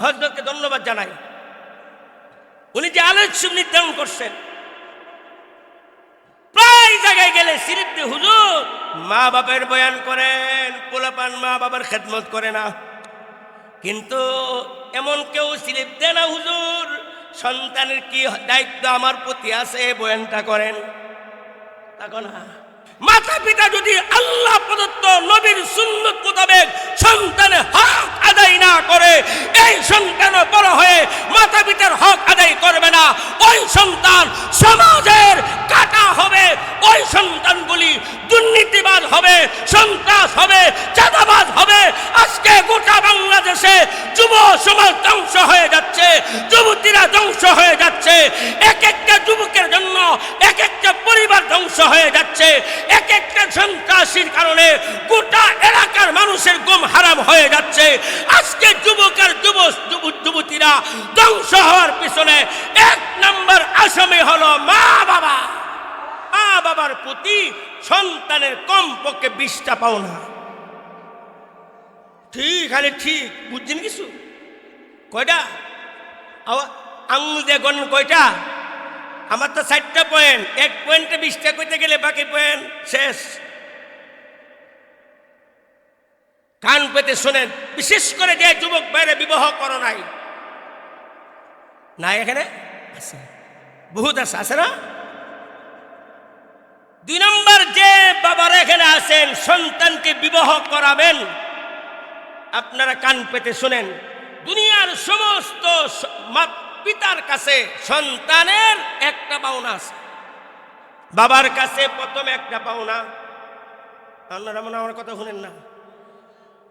হজরতকে ধন্যবাদ জানাই। উনি যে আলোচ্য নির্ধারণ করছেন। প্রায় জায়গায় গেলে সিরিপ দিয়ে হুজুর মা বাবার বয়ান করেন, পোলাপান মা বাবার খেদমত করে না। কিন্তু এমন কেউ স্লিপ দেয় না হুজুর, সন্তানের কি দায়িত্ব আমার প্রতি আছে বয়ানটা করেন। তাকো না মাতা পিতা যদি আল্লাহ প্রদত্ত নবীর সুন্নত মোতাবেক সন্তানের হক আদায় না করে, এই সন্তান বড় হয়ে মাতা পিতার হক আদায় করবে না। ওই সন্তান সমাজের কাটা হবে, ওই সন্তানগুলি দুর্নীতিবাদ হবে, সন্ত্রাস হবে চাঁদাবাদ হবে। আজকে গোটা বাংলাদেশে যুব সমাজ ধ্বংস হয়ে যাচ্ছে, যুবতীরা ধ্বংস হয়ে যাচ্ছে। এক একটা যুবকের জন্য এক একটা পরিবার ধ্বংস হয়ে যাচ্ছে। সন্ত্রাসীর কারণে গোটা এলাকার মানুষের গম হারাম হয়ে যাচ্ছে। আজকে যুবকের যুব যুব- যুবতীরা ধ্বংস হওয়ার পিছনে এক নম্বর আসামি হলো মা বাবা। মা বাবার প্রতি সন্তানের কম পক্ষে বিশটা পাওনা ঠিক, খালি ঠিক, বুঝছেন কিছু? কয়টা? আঙুল দিয়ে গণ কয়টা? আমার তো ষাটটা পয়েন্ট এক পয়েন্টে বিশটা কইতে গেলে বাকি পয়েন্ট শেষ। কান পেতে শোনেন বিশেষ করে যে যুবক বাইরে বিবাহ করো নাই। না এখানে? আছে। বহুত আছে আছে না? দুই নম্বর, যে বাবারা এখানে আছেন, সন্তানকে বিবাহ করাবেন, আপনারা কান পেতে শোনেন। দুনিয়ার সমস্ত পিতার কাছে সন্তানের একটা পাওনা আছে। বাবার কাছে প্রথম একটা পাওনা। আপনারা মনে হয় আমার কথা শুনেন না।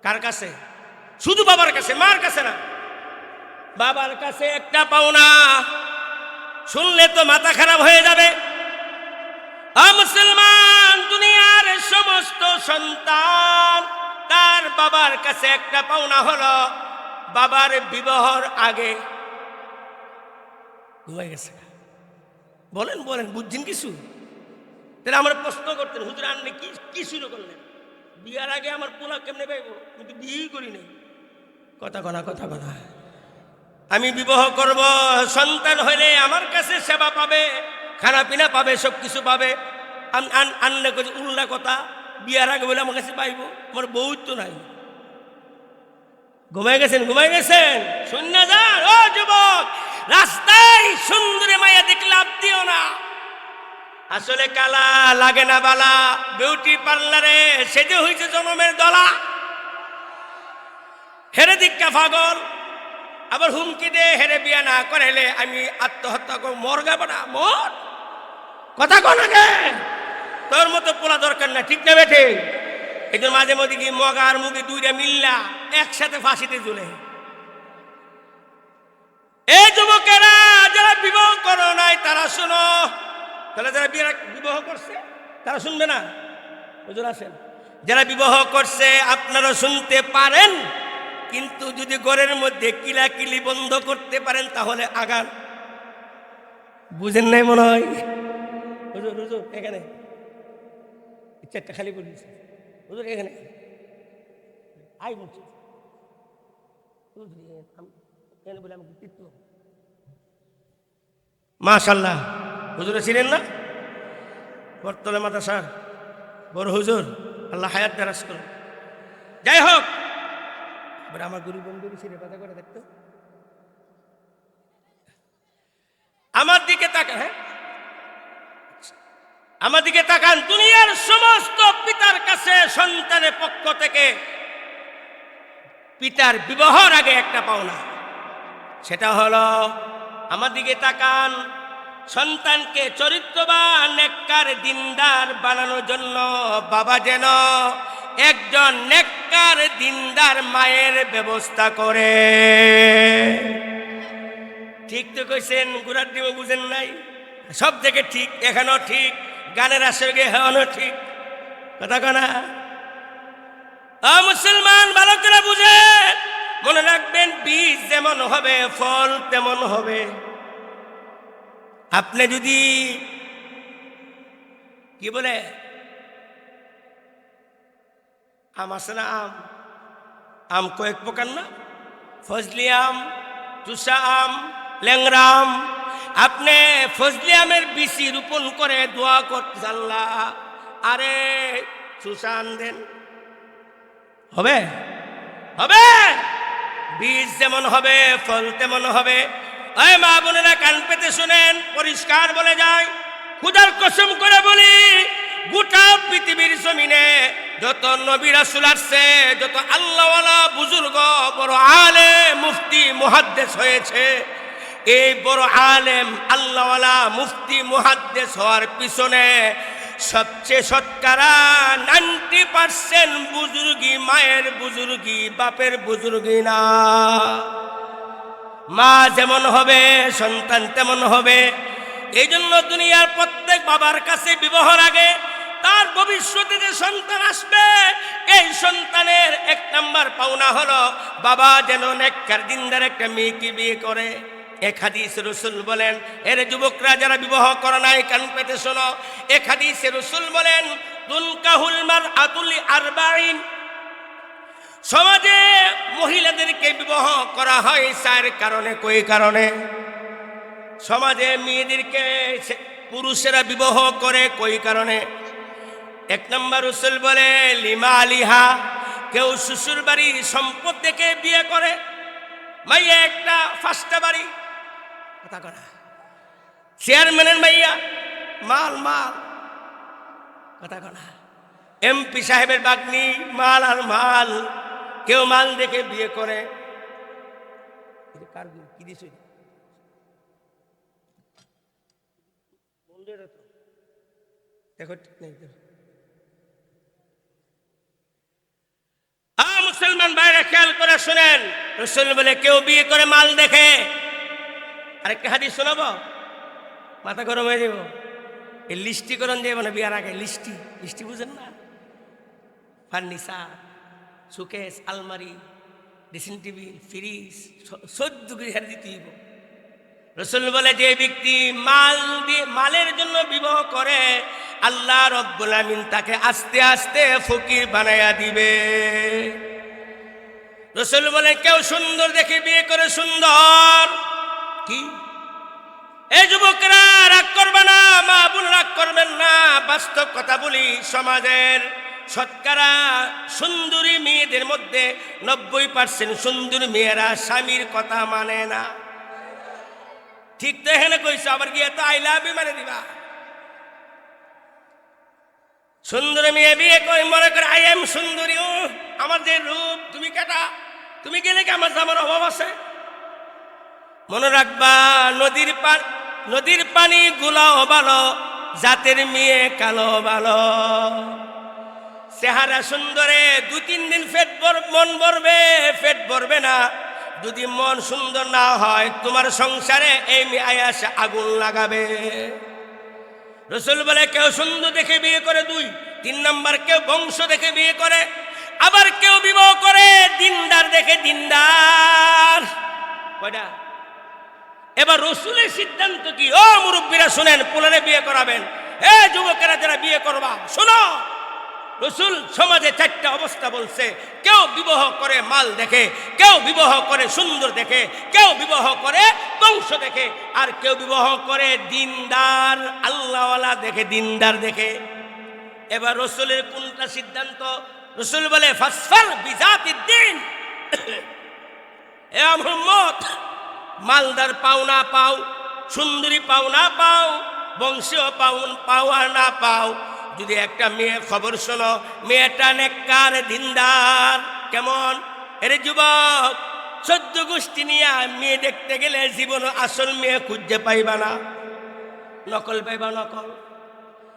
কার কাছে? শুধু বাবার কাছে, মার কাছে না। বাবার কাছে একটা পাওনা। শুনলে তো মাথা খারাপ হয়ে যাবে। মুসলমান, দুনিয়ার সমস্ত সন্তান, তার বাবার কাছে একটা পাওনা হলো বাবার বিবাহর আগে। ঘুমাই গেছে। বলেন বলেন, বুঝছেন কিছু? তাহলে আমরা প্রশ্ন করতেন, হুজুর আপনি কি কি শুরু করলেন? বিয়ার আগে আমার পোলা কেমনে পাইব কিন্তু বিয়েই করি নাই। কথা কথা কথা কথা আমি বিবাহ করব, সন্তান হলে আমার কাছে সেবা পাবে, খানা পিনা পাবে, সব কিছু পাবে। আন- আন- আন্নে করছে উল্লা কথা, বিয়ার আগে বলে আমার কাছে পাইব, আমার বউ তো নাই। ঘুমাই গেছেন ঘুমাই গেছেন? শূন্য যান, ও যুবক! রাস্তায় সুন্দরী মায়া দেখলে দিও না। আসলে কালা লাগে না বালা বিউটি পার্লারে সেজে হয়েছে জনমের দলা। হেরে দীক্ষা পাগল, আবার হুমকি দে হেরে বিয়া না করাইলে আমি আত্মহত্যা করব, মর গাবো না, মর। কথা কন আগে তোর মতো পোলা দরকার না ঠিক না বেঠে? এই মাঝে মধ্যে কি মগা আর মুগি দুইটা মিল্লা, একসাথে ফাঁসিতে ঝুলে। এই যুবকেরা যারা বিবাহ করো নাই তারা শোনো। তাহলে যারা বিবাহ করছে তারা শুনবে না? হুজুর আছেন যারা বিবাহ করছে আপনারা শুনতে পারেন কিন্তু যদি ঘরের মধ্যে কিলাকিলি বন্ধ করতে পারেন তাহলে আগান। বুঝেন নাই মনে হয়? হুজুর হুজুর এখানে। চারটা খালি করে দিচ্ছে এখানে। আই বলছি। হুজুর, এখানে বলে আমি তীর্থ মাশাল্লাহ হুজুরে ছিলেন না? বর্তলে মাতা স্যার বড় হুজুর, আল্লাহ হায়াত দারাজ করুন। যাই হোক, এবার আমার গুরু বন্ধু ছিঁড়ে পাতা করে দেখতো আমার দিকে তাকান হ্যাঁ? আমার দিকে তাকান, দুনিয়ার সমস্ত পিতার কাছে, সন্তানের পক্ষ থেকে। পিতার বিবাহর আগে একটা পাওনা, সেটা হলো আমার দিকে তাকান। সন্তানকে চরিত্রবান, নেককার, দিনদার বানানোর জন্য বাবা যেন একজন নেককার, দিনদার মায়ের ব্যবস্থা করে। ঠিক তো কইছেন গুড়ার ডিমে বুঝেন নাই? সব থেকে ঠিক, এখানেও ঠিক, গানের আসরে হেওয়ানো ঠিক। কথা কনা মুসলমান, ভালো করে বুঝে মনে রাখবেন, বীজ যেমন হবে, ফল তেমন হবে। আপনি যদি, কি বলে, আম আছে না আম? আম কয়েক প্রকার না? ফজলি আম তুষা আম ল্যাংরাম আপনি ফজলি আমের বিচি রোপণ করে দোয়া করতে জানলা আরে আন দেন। হবে? হবে? বীজ যেমন হবে, ফল তেমন হবে। ওই মা বোনেরা কান পেতে শুনেন, পরিষ্কার বলে যায়। খুদার কসম করে বলি, গোটা পৃথিবীর জমিনে যত নবী রাসূল আসছে, যত আল্লাহওয়ালা বুজুর্গ, বড় আলে মুফতি, মুহাদ্দেস হয়েছে। এই বড় আলেম, আল্লাহওয়ালা, মুফতি, মুহাদ্দেস হওয়ার পিছনে সবচেয়ে শতকরা নাইনটি পার্সেন্ট বুজুর্গি মায়ের বুজুর্গি বাপের বুজুর্গি না। মা যেমন হবে, সন্তান তেমন হবে। এই জন্য দুনিয়ার প্রত্যেক বাবার কাছে বিবাহর আগে তার ভবিষ্যতে যে সন্তান আসবে, এই সন্তানের এক নাম্বার পাওনা হলো, বাবা যেন নেককার, দিনদার একটা মেয়েকে বিয়ে করে। এক হাদিস রসুল বলেন, এর যুবকরা যারা বিবাহ করে নাই, কান পেতে শোনো। এক হাদিস রসুল বলেন দুনকাহুল মার আতুলি আরবাইন সমাজে মহিলাদেরকে বিবাহ করা হয় চার কারণে। কই কারণে? সমাজে মেয়েদেরকে পুরুষেরা বিবাহ করে কই কারণে? এক নম্বর রসুল বলে, লিমা আলিহা, কেউ শ্বশুর বাড়ির সম্পদ দেখে বিয়ে করে। মাইয়া একটা ফার্স্টটা বাড়ি। কথা করা। চেয়ারম্যানের মাইয়া মাল মাল। কথা কনা এমপি সাহেবের বাগনি, মাল আর মাল। কেউ মাল দেখে বিয়ে করে। মুসলমান ভাইরা খেয়াল করে শুনেন। বলে, কেউ বিয়ে করে মাল দেখে। আরেকটা হাদিস শোনাবো? মাথা গরম হয়ে যাব। এই লিস্টিকরণ যাবে না বিয়ার আগে, লিস্টি লিস্টি বুঝেন না? ফার্নিচার, সুকেস, আলমারি, ড্রেসিং টেবিল, ফ্রিজ সদ্য গৃহের দিতে রসুল বলে, যে ব্যক্তি মাল দিয়ে, মালের জন্য বিবাহ করে, আল্লাহ রব্বুল আমিন তাকে আস্তে আস্তে ফকির বানাইয়া দিবে। রসুল বলে, কেউ সুন্দর দেখে বিয়ে করে সুন্দর কি? এই যুবকরা, রাগ করবে না, মা বোন রাগ করবেন না, বাস্তব কথা বলি, সমাজের শতকরা সুন্দরী মেয়েদের মধ্যে নব্বই পার্সেন্ট সুন্দরী মেয়েরা স্বামীর কথা মানে না। ঠিক তো এখানে কইছো, আবার গিয়ে তো আই লাভ মানে দিবা। সুন্দরী মেয়ে বিয়ে করে, মনে করে, আই এম সুন্দরী ও আমার যে রূপ, তুমি কেটা? তুমি গেলে কি আমার জামার অভাব আছে? মনে রাখবা, নদীর নদীর পানি গুলাও ভালো, জাতের মেয়ে কালো ভালো। চেহারা সুন্দরে দু তিন দিন ফেট মন ভরবে ফেট ভরবে না। যদি মন সুন্দর না হয়, তোমার সংসারে এই মেয়ে আগুন লাগাবে। রসুল বলে, কেউ সুন্দর দেখে বিয়ে করে দুই, তিন নাম্বার কেউ বংশ দেখে বিয়ে করে, আবার কেউ বিবাহ করে, দিনদার দেখে দিনদার। কয়টা? এবার রসুলের সিদ্ধান্ত কি? ও মুরব্বীরা শুনেন পুনরে বিয়ে করাবেন। এ যুবকেরা যারা বিয়ে করবা, শোনো, রসুল সমাজে চারটা অবস্থা বলছে। কেউ বিবাহ করে মাল দেখে, কেউ বিবাহ করে সুন্দর দেখে, কেউ বিবাহ করে বংশ দেখে, আর কেউ বিবাহ করে দিনদার, আল্লাহওয়ালা দেখে, দিনদার দেখে। এবার রসুলের কোনটা সিদ্ধান্ত? রসুল বলে ফাসফার বিজাতি দিন এ মোহাম্মদ মালদার পাও না পাও, সুন্দরী পাও না পাও, বংশীয় পাও পাওয়া না পাও। যদি একটা মেয়ে খবর শোনো, মেয়েটা নেককার, দিনদার, কেমন? এরে যুবক চোদ্দ গোষ্ঠী নিয়ে মেয়ে দেখতে গেলে জীবন আসল মেয়ে খুঁজতে পাইবা না। নকল পাইবা নকল।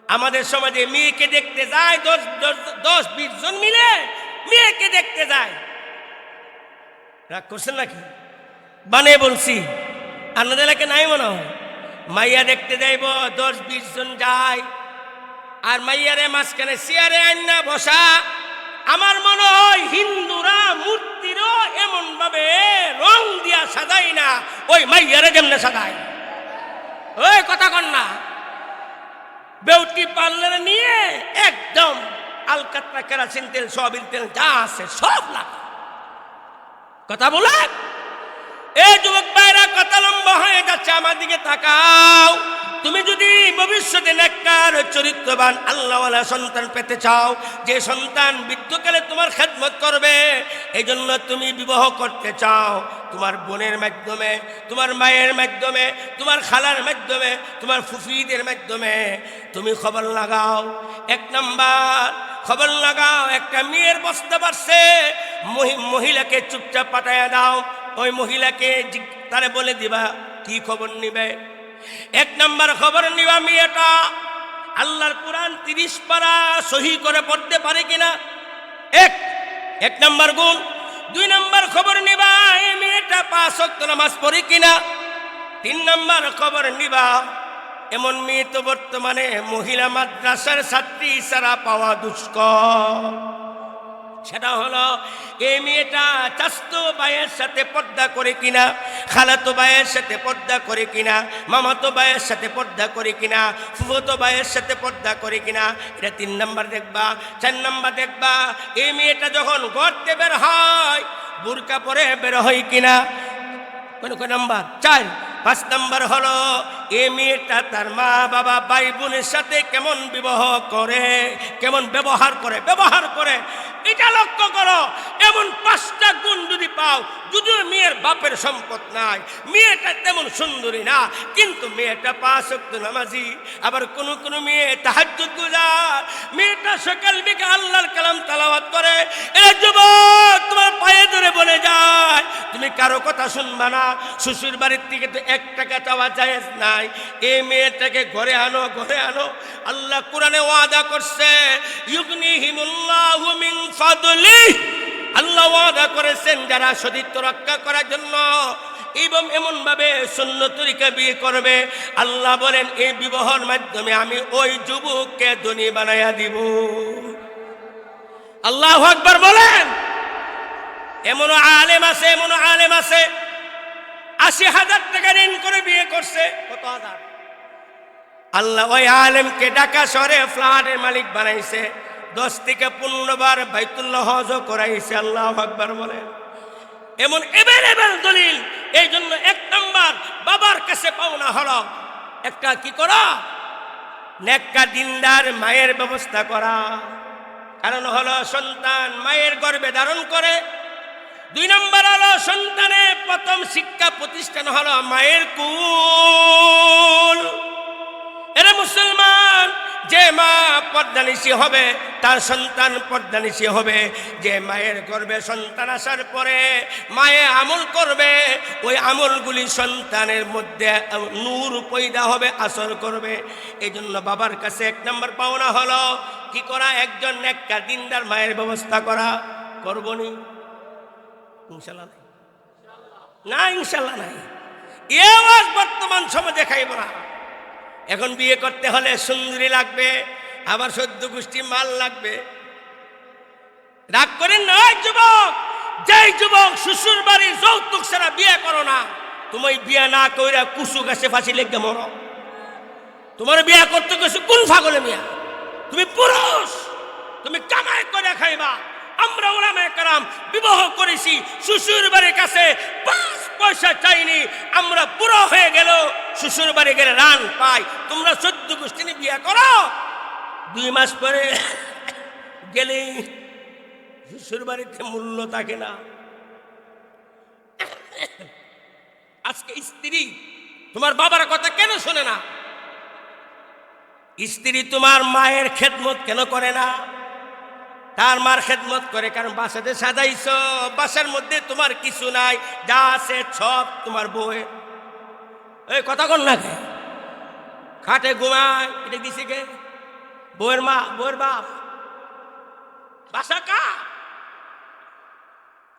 আমাদের সমাজে মেয়েকে দেখতে যায় দশ- দশ, বিশ জন মিলে, মেয়েকে দেখতে যায়। রাগ করছেন নাকি? বানে বলছি। আপনাদের এলাকে নাই মনে হয়? মাইয়া দেখতে যাইব, দশ বিশ জন যায়। আর মাইয়ারে মাঝখানে চেয়ারে আইনা বসা। আমার মনে হয় হিন্দুরা মূর্তিরও এমন ভাবে রং দিয়া সাজাই না, ওই মাইয়ারে যেমনে সাজায়। ওই কথা কন না। বেউটি পার্লারে নিয়ে একদম আলকাতরা কেরাসিন তেল, সয়াবিন তেল যা আছে সব লাগা কথা বলে এই যুবক ভাইরা কত লম্বা হয়ে যাচ্ছে আমার দিকে তাকাও। তুমি যদি ভবিষ্যতে নেককার, চরিত্রবান, আল্লাহওয়ালা সন্তান পেতে চাও, যে সন্তান বৃদ্ধকালে তোমার খেদমত করবে এই জন্য তুমি বিবাহ করতে চাও। তোমার বোনের মাধ্যমে, তোমার মায়ের মাধ্যমে, তোমার খালার মাধ্যমে, তোমার ফুফিদের মাধ্যমে। তুমি খবর লাগাও, এক নাম্বার, খবর লাগাও, একটা মেয়ের বস্তা পারছে মহিলাকে চুপচাপ পাঠাইয়া দাও। ওই মহিলাকে তারে বলে দিবা, কি খবর নিবে? এক নাম্বার খবর নিবা মেয়েটা আল্লাহর কোরআন তিরিশ পারা সহি করে পড়তে পারে কিনা? এক। এক নাম্বার গুণ। দুই নাম্বার খবর নিবা, এই মেয়েটা পাঁচ ওয়াক্ত নামাজ পড়ে কিনা? তিন নাম্বার খবর নিবা, এমন মেয়ে তো বর্তমানে মহিলা মাদ্রাসার ছাত্রী ছাড়া পাওয়া দুষ্কর। সেটা হলো, এই মেয়েটা চাস্তো ভাইয়ের সাথে পর্দা করে কিনা, খালাতো ভাইয়ের সাথে পর্দা করে কিনা, মামাতো ভাইয়ের সাথে পর্দা করে কিনা, ফুফতো ভাইয়ের সাথে পর্দা করে কিনা, এটা তিন নাম্বার দেখবা, চার নাম্বার দেখবা, এই মেয়েটা যখন গড়তে বের হয়, বুরকা পরে বের হয় কিনা? কোন কোন নাম্বার? চার। পাঁচ নাম্বার হলো এ মেয়েটা তার মা বাবা ভাই বোনের সাথে কেমন বিবাহ করে, কেমন ব্যবহার করে ব্যবহার করে, এটা লক্ষ্য করো, এমন পাঁচটা গুণ যদি পাও, যদিও মেয়ের বাপের সম্পদ নাই, মেয়েটা তেমন সুন্দরী না, কিন্তু মেয়েটা পাঁচ অক্ত নামাজি, আবার কোন কোন মেয়ে তাহাজ্জুদ গুজার মেয়েটা সকাল বিকে আল্লাহর কালাম তালাওয়াত করে, এরা যুবক কারও কথা শুনবা না। শ্বশুর বাড়ির থেকে তো এক টাকা চাওয়া যায় নাই। এই মেয়েটাকে ঘরে আনো ঘরে আনো। আল্লাহ কোরআনে ওয়াদা করছে আল্লাহ ওয়াদা করেছেন যারা সতীত্ব রক্ষা করার জন্য। এবং এমন ভাবে শূন্য তরিকা বিয়ে করবে। আল্লাহ বলেন, এই বিবাহর মাধ্যমে আমি ওই যুবককে ধনী বানাইয়া দিব। আল্লাহ আকবার বলেন। এমন আলেম আছে এমন আলেম আছে। আশি হাজার টাকা ঋণ করে বিয়ে করছে। কত হাজার? আল্লাহ ওই আলেমকে ঢাকা শহরে ফ্ল্যাটের মালিক বানাইছে। দশ থেকে পনেরো বার বাইতুল্লাহ হজ করাইছে, আল্লাহ আকবার বলেন এমন এভেলেবেল দলিল, এই জন্য এক নম্বর, বাবার কাছে পাওনা হলো। একটা কি করা? নেককা দিনদার মায়ের ব্যবস্থা করা। কারণ হলো সন্তান মায়ের গর্ভে ধারণ করে দুই নম্বর হলো সন্তানের প্রথম শিক্ষা প্রতিষ্ঠান হলো মায়ের কুল। এরা মুসলমান, যে মা পর্দানিশী হবে, তার সন্তান পর্দানিশী হবে। যে মায়ের গর্ভে সন্তান আসার পরে মায়ে আমল করবে, ওই আমলগুলি সন্তানের মধ্যে নূর পয়দা হবে, আসর করবে। এই জন্য বাবার কাছে এক নম্বর পাওনা হলো, কি করা? একজন একটা দিনদার মায়ের ব্যবস্থা করা। করবনি ইনশাল্লাহ নাই। না ইনশাল্লাহ এ আওয়াজ বর্তমান সমাজে খাইব না। এখন বিয়ে করতে হলে সুন্দরী লাগবে, আবার সদ্য গোষ্ঠী মাল লাগবে। রাগ করেন না যুবক, যেই যুবক শ্বশুর বাড়ির যৌতুক ছাড়া বিয়ে করো না তুমি বিয়ে না কইরা কুসু গাছে ফাঁসি লেগে মরো। তোমার বিয়ে করতে গেছে কোন ফাগলে মিয়া তুমি পুরুষ, তুমি কামাই করে খাইবা। আমরা ওলামায়ে কারাম বিবাহ করেছি, শ্বশুর বাড়ির কাছে পাঁচ পয়সা চাইনি, আমরা পুরো হয়ে গেল, শ্বশুর বাড়ি গেলে রান পাই। তোমরা চোদ্দ গোষ্ঠী বিয়ে করো। দুই মাস পরে গেলে শ্বশুর বাড়িতে মূল্য থাকে না। আজকে স্ত্রী তোমার বাবার কথা কেন শোনে না? স্ত্রী তোমার মায়ের খেদমত কেন করে না? তার মার খেদমত করে, কারণ বাসাতে সাজাইছ, বাসার মধ্যে তোমার কিছু নাই, যা আছে সব তোমার বউয়ে। এই কথা কন না খাটে ঘুমায়, এটা দিছে কে? বউয়ের মা, বউয়ের বাপ। বাসা কা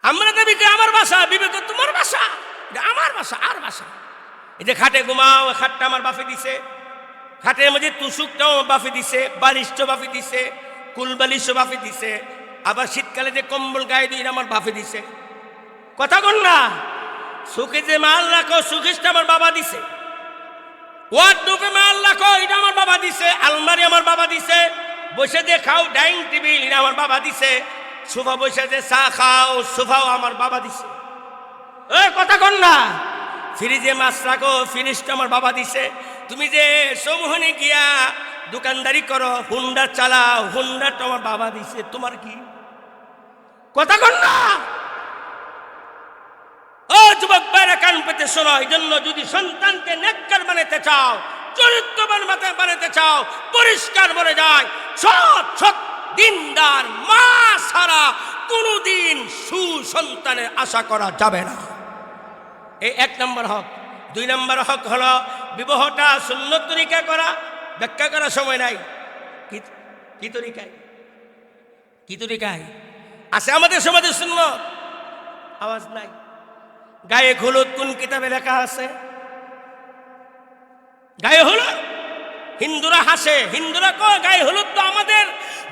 আমরা দাবি করি আমার বাসা, বিবেক, তোমার বাসা। আমার বাসা, আর বাসা। এই যে খাটে ঘুমাও, খাটটা আমার বাপে দিছে। খাটের মধ্যে তুসুকটাও বাপে দিছে, বালিশটাও বাপে দিছে। কুলবালিশও বাপে দিছে, আবার শীতকালে যে কম্বল গায়ে দিই আমার বাপে দিছে। কথা কন না, সুখে যে মাল রাখো সুখেশটা আমার বাবা দিছে। ওয়ার ডুবে মাল রাখো, এটা আমার বাবা দিছে। আলমারি আমার বাবা দিছে। বসে যে খাও, ডাইনিং টেবিল, এটা আমার বাবা দিছে। সোফা বসে যে চা খাও, সোফাও আমার বাবা দিছে। ওই কথা কন না, ফ্রিজে মাছ রাখো ফিনিশটা আমার বাবা দিছে। তুমি যে সমূহনে গিয়া দোকানদারি করো, হুন্ডা চালাও, হুন্ডা তোমার বাবা দিছে, তোমার কি? কথা কন না। ও যুবক বাইরে কান পেতে শোনো এই জন্য যদি সন্তানকে নেককার বানাতে চাও, চরিত্রবান মাথায় বানাতে চাও, পরিষ্কার বলে যায়, সৎ সৎ, দিনদার, মা ছাড়া কোনোদিন সুসন্তানের আশা করা যাবে না। এই এক নম্বর হক। দুই নম্বর হক হলো, বিবাহটা শূন্য তরিকা করা ব্যাখ্যা করার সময় নাই। কি- তরিকায়? কি তরিকায়? আছে আমাদের সমাজে শূন্য আওয়াজ নাই। গায়ে হলুদ কোন কিতাবে লেখা আছে? গায়ে হলুদ? হিন্দুরা হাসে। হিন্দুরা কয়, গায়ে হলুদ তো আমাদের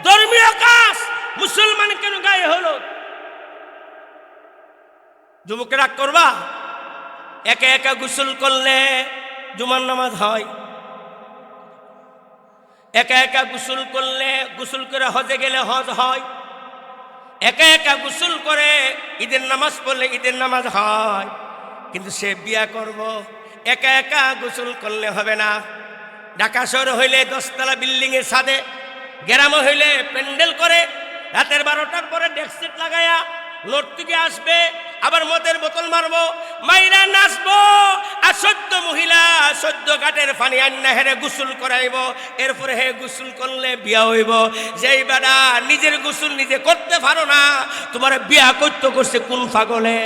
ধর্মীয় কাজ। মুসলমান কেন গায়ে হলুদ? যুবকে রাগ করবা? একে একা গোসল করলে জুমার নামাজ হয়। একা একা গোসল করলে, গোসল করে হজে গেলে হজ হয়। একা একা গোসল করে ঈদের নামাজ পড়লে ঈদের নামাজ হয়। কিন্তু সে বিয়া করব, একা একা গোসল করলে হবে না। ঢাকা শহর হইলে দশতলা বিল্ডিং এর ছাদে, গ্রামে হইলে প্যান্ডেল করে, রাতের বারোটার পরে ডেস্কসিট লাগায়া নর্তকী আসবে আবার মদের বোতল মারবো, মাইরা নাচবো, আর সদ্য মহিলা সদ্য ঘাটের পানি আন্না হেরে গোসল করাইব। এরপরে হে গোসল করলে বিয়া হইব। যেই বেড়া নিজের গোসল নিজে করতে পারো না, তোমার বিয়া করতে করছে কোন পাগলে?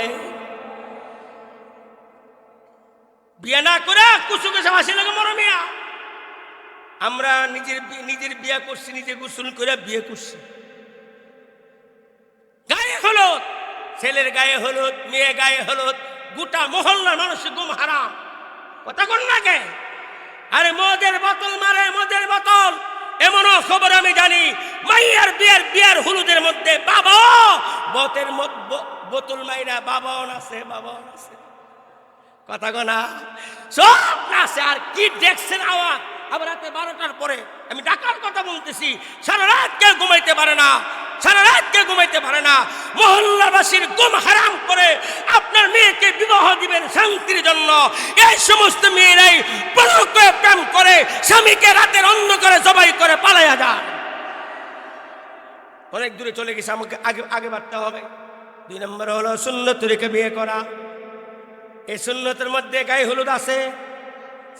বিয়া না করে কুসু কুসু হাসি লাগে মরমিয়া আমরা নিজের নিজের বিয়া করছি, নিজে গোসল করে বিয়ে করছি। গায়ে হলুদ। ছেলের গায়ে হলুদ মেয়ে গায়ে হলুদ, গোটা মহল্লার মানুষের গুম হারাম। কথা কোন নাকে আরে মদের বোতল মারে, মদের বোতল। এমনও খবর আমি জানি, মাইয়ার বিয়ার বিয়ার হলুদের মধ্যে বাবা বতের বোতল মাইরা বাবাও আছে বাবাও আছে কথা গোনা সব নাচে, আর কি দেখছেন আওয়াজ? আবার রাতে বারোটার পরে আমি ডাকার কথা বলতেছি। সারা রাত কেউ ঘুমাইতে পারে না, সারা রাত কেউ ঘুমাইতে পারে না। মহল্লাবাসীর গুম হারাম করে আপনার মেয়েকে বিবাহ দিবেন শান্তির জন্য। এই সমস্ত মেয়েরাই করে প্রেম করে, স্বামীকে রাতের অন্ধকারে জবাই করে পালাইয়া যায়। অনেক দূরে চলে গেছে, আমাকে আগে আগে বাড়তে হবে। দুই নম্বর হলো শূন্য তরিকে বিয়ে করা। এই সুন্নতের মধ্যে গায়ে হলুদ আছে,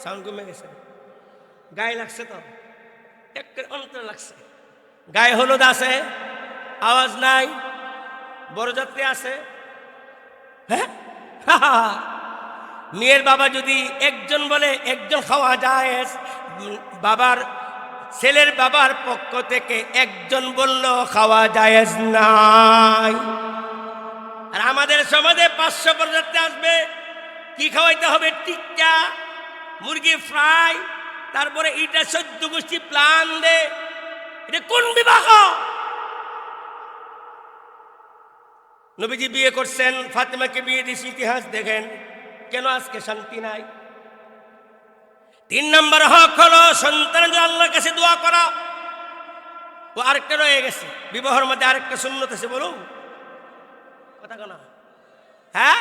সাউন্ড গেছে। গায়ে লাগছে তো? একটু অন্তর লাগছে। গায়ে হলুদ আছে, আওয়াজ নাই বড়যাত্রী আছে। হ্যাঁ? মেয়ের বাবা যদি একজন বলে, একজন খাওয়া যায় বাবার, ছেলের বাবার পক্ষ থেকে একজন বলল, খাওয়া যায় নাই। আর আমাদের সমাজে পাঁচশো প্রজাতি আসবে, কি খাওয়াইতে হবে টিক্কা, মুরগি ফ্রাই তারপরে এটা সদ্য গোষ্ঠী প্লান দে। এটা কোন বিবাহ নবীজি বিয়ে করছেন, ফাতেমাকে বিয়ে দিয়েছে ইতিহাস দেখেন। কেন আজকে শান্তি নাই? তিন নম্বর হক হলো সন্তান আল্লাহর কাছে দোয়া করা। ও আরেকটা রয়ে গেছে, বিবাহের মধ্যে আরেকটা শূন্যত আছে, বলুন। কথা কেন হ্যাঁ?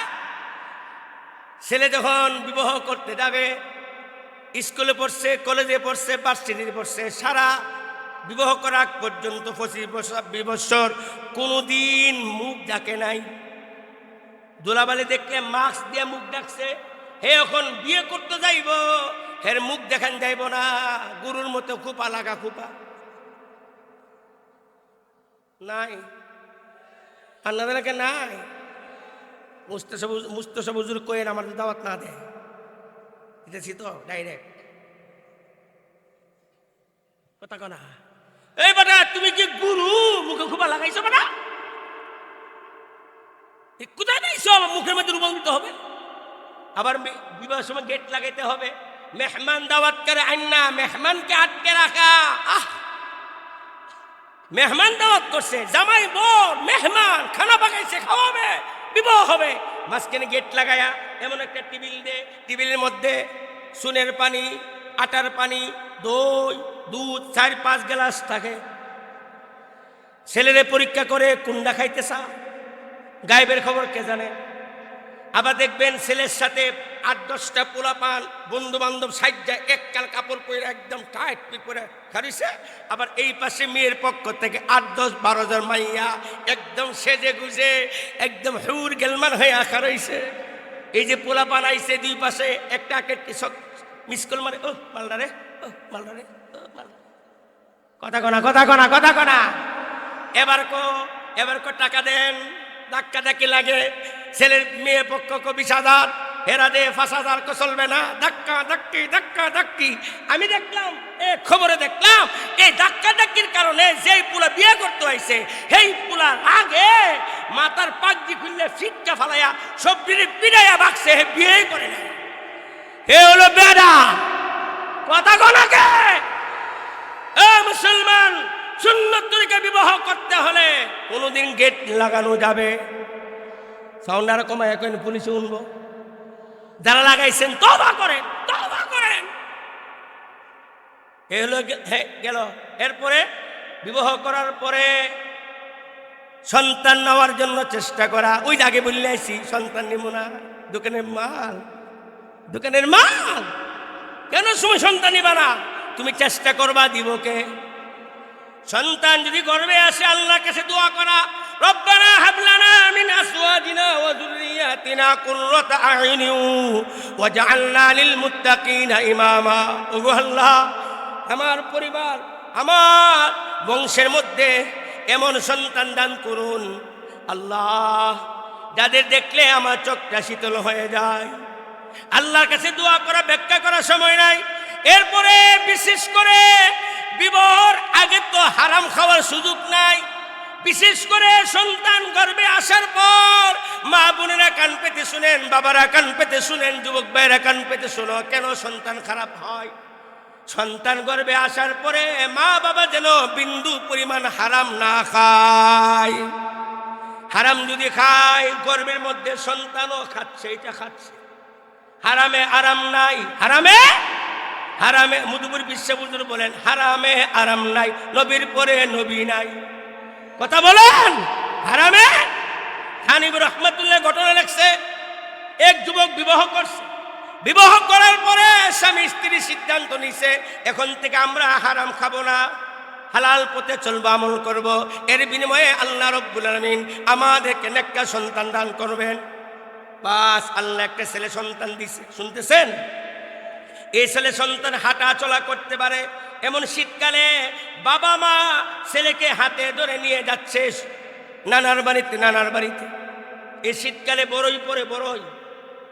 ছেলে যখন বিবাহ করতে যাবে স্কুলে পড়ছে, কলেজে পড়ছে ভার্সিটিতে পড়ছে, সারা বিবাহ করা পর্যন্ত পঁচিশ বছর বছর কোনোদিন মুখ ডাকে নাই। দোলাবালি দেখলে মাস্ক দিয়ে মুখ ডাকছে, হে, এখন বিয়ে করতে যাইব, হের মুখ দেখান যাইব না, গুরুর মতো খুপা লাগা খুপা। নাই। আপনাদেরকে নাই। মুস্তাসা মুস্তাসা বুজুর কোয়েন আমার দাওয়াত না দেয়। দিতেছি তো ডাইরেক্ট কথা কনা এই বেটা তুমি কি গুরু মুখে খুবা লাগাইছো বেটা কোথায় নাইছো আমার মুখের মধ্যে রুমাল হবে আবার বিবাহের সময় গেট লাগাইতে হবে মেহমান দাওয়াত করে আইনা মেহমানকে আটকে রাখা আহ মেহমান দাওয়াত করছে জামাই বোন মেহমান খানা পাকাইছে খাওয়াবে বিবাহ হবে মাঝখানে গেট লাগায়া এমন একটা টেবিল দে, টেবিলের মধ্যে সুনের পানি, আটার পানি, দই, দুধ, চার, পাঁচ গ্লাস থাকে। ছেলেরে পরীক্ষা করে কুন্ডা খাইতে চা গায়েবের খবর কে জানে? আবার দেখবেন ছেলের সাথে আট, দশটা পোলা পান বন্ধু বান্ধব সাজ্জা এককাল কাপড় পরে একদম টাইট করে খারিছে আবার এই পাশে মেয়ের পক্ষ থেকে আট, দশ, বারো জন মাইয়া একদম সেজে গুজে একদম হুর গেলমান হয়ে আঁকা রয়েছে এই যে পোলা পালাইছে দুই পাশে, একটা মিস কল মারে। ও মালদা রে, ও মালদা রে কথা কনা কথা কনা কথা কনা। এবার কো এবার কো টাকা দেন। ধাক্কা ধাক্কি লাগে। ছেলের মেয়ে পক্ষ কবি বিশ হাজার হেরা দে পাঁচ হাজার কো চলবে না। ধাক্কা, ধাক্কি ধাক্কা, ধাক্কি। আমি দেখলাম, এ খবরে দেখলাম এই ধাক্কা ধাক্কির কারণে যেই পুলা বিয়ে করতে হয়েছে, সেই পুলার আগে মাথার পাগজি খুললে ফিটকা ফালাইয়া সবজির পিড়াইয়া বাকছে, হে বিয়েই করে না হে হলো বেড়া কথা কনাকে এ মুসলমান, সুন্নত তরিকে বিবাহ করতে হলে কোনোদিন গেট লাগানো যাবে। সাউন্ড আর কমায়, এখন পুলিশে উনবো যারা লাগাইছেন তবা করেন তবা করেন। এ হলো গেল। এরপরে বিবাহ করার পরে সন্তান নেওয়ার জন্য চেষ্টা করা। ওই আগে বললে আইসি সন্তান নিব না, দোকানের মাল। দোকানের মাল। কেন সময় সন্তান নিবা না? তুমি চেষ্টা করবা দিবকে। সন্তান যদি গর্বে আসে, আল্লাহর কাছে দোয়া করা হাবলানা মিন আসওয়াজিনা ওয়া যুররিয়াতিনা কুররাতা আয়ুনি ওয়াজআলনা লিল মুত্তাকিনা ইমামা। ওগো আল্লাহ, আমার পরিবার, আমার বংশের মধ্যে এমন সন্তান দান করুন। আল্লাহ, যাদের দেখলে আমার চোখটা শীতল হয়ে যায়। আল্লাহর কাছে দোয়া করা, ব্যাখ্যা করার সময় নাই। এরপরে বিশেষ করে বিবাহর আগে তো হারাম খাওয়ার সুযোগ নাই। বিশেষ করে সন্তান গর্বে আসার পর মা বোনেরা কান পেতে শুনেন, বাবারা কান পেতে শুনেন, যুবক ভাইয়েরা কান পেতে শোনো, কেন সন্তান খারাপ হয়? সন্তান গর্বে আসার পরে মা বাবা যেন বিন্দু পরিমাণ হারাম না খায়। হারাম যদি খায়, গর্বের মধ্যে সন্তানও খাচ্ছে এটা খাচ্ছে। হারামে আরাম নাই। হারামে? হারামে মুদুবুর বিশ্ববুজুর বলেন, হারামে আরাম নাই। নবীর পরে নবী নাই। কথা বলেন, হারামে? হানিব রহমতুল্লাহ ঘটনা লেখছে, এক যুবক বিবাহ করছে। বিবাহ করার পরে স্বামী স্ত্রী সিদ্ধান্ত নিছে, এখন থেকে আমরা হারাম খাব না, হালাল পথে চলবো, আমল করব। এর বিনিময়ে আল্লাহ রব্বুল আলমিন আমাদেরকে নেকটা সন্তান দান করবেন। বাস, আল্লাহ একটা ছেলে সন্তান দিছে, শুনতেছেন? এই ছেলে সন্তান হাঁটা চলা করতে পারে। এমন শীতকালে বাবা মা ছেলেকে হাতে ধরে নিয়ে যাচ্ছে নানার বাড়িতে নানার বাড়িতে। এই শীতকালে বড়ই পরে বড়ই।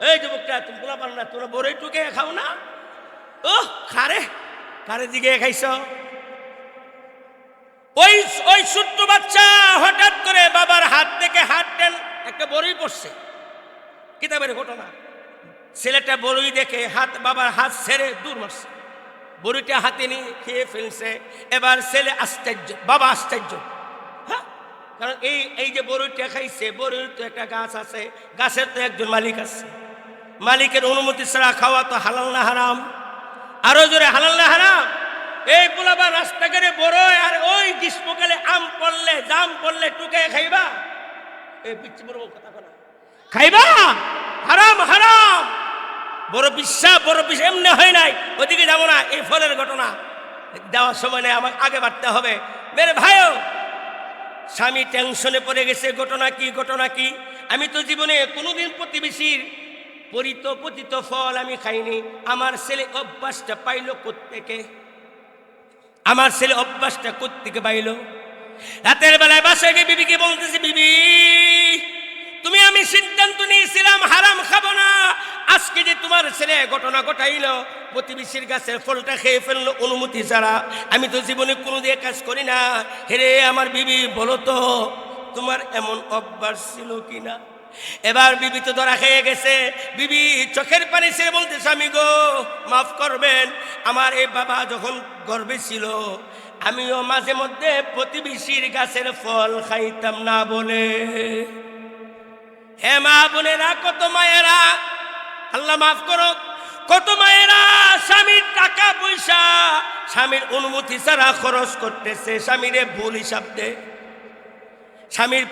এই যুবকটা, তুমি বলা পারো না, তোমরা বড়ই টুকে খাও না। ও খারে খারে দিকে খাইছ? ওই ওই ছোট্ট বাচ্চা হঠাৎ করে বাবার হাত থেকে হাত টেন একটা বড়ই পড়ছে। কিতাবের ঘটনা। ছেলেটা বড়ই দেখে হাত, বাবার হাত ছেড়ে দূর মারছে। বড়িটা হাতে নিয়ে খেয়ে ফেলছে। এবার ছেলে আশ্চর্য, বাবা আশ্চর্য। হ্যাঁ? কারণ এই এই যে বড়িটা খাইছে বড়ির তো একটা গাছ আছে, গাছের তো একজন মালিক আছে। মালিকের অনুমতি ছাড়া খাওয়া তো হালাল না হারাম? আরও জোরে, হালাল না হারাম? এই পোলাবা রাস্তাঘাটে বড় আর ওই গ্রীষ্মকালে আম পড়লে, জাম পড়লে টুকে খাইবা? এই পিচ্ছি বড় কথা খাইবা? হারাম হারাম! বড় বিশ্বাস বড় বিশ্বাস, এমনি হয় নাই। ওদিকে যাব না, এই ফলের ঘটনা। দেওয়ার সময় নেই, আমাকে আগে বাড়তে হবে। মেরে ভাইও, স্বামী টেনশনে পড়ে গেছে, ঘটনা কি ঘটনা কি? আমি তো জীবনে কোনোদিন প্রতিবেশীর পরিত, পতিত ফল আমি খাইনি। আমার ছেলে অভ্যাসটা পাইল কোত্থেকে? আমার ছেলে অভ্যাসটা কোত্থেকে পাইল? রাতের বেলায় বাসায় গিয়ে বিবিকে বলতেছে, বিবি, তুমি আমি সিদ্ধান্ত নিয়েছিলাম, হারাম খাব না। আজকে যে তোমার ছেলে ঘটনা ঘটাইল, প্রতিবেশীর গাছের ফলটা খেয়ে ফেলল, অনুমতি ছাড়া। আমি তো জীবনে কোনো দিয়ে কাজ করি না। হেরে আমার বিবি, বলো তো, তোমার এমন অভ্যাস ছিল কিনা? এবার বিবি তো ধরা খেয়ে গেছে। বিবি, চোখের পানি ছেড়ে বলতে স্বামী গো, মাফ করবেন। আমার এই বাবা যখন গর্বে ছিল, আমিও মাঝে মধ্যে প্রতিবেশীর গাছের ফল খাইতাম না বলে। হে মা বোনেরা, কত মায়েরা আল্লাহ মাফ করো কত মায়েরা স্বামীর টাকা পয়সা স্বামীর অনুমতি ছাড়া খরচ করতেছে, স্বামীরে ভুল হিসাব দেয়। স্বামীর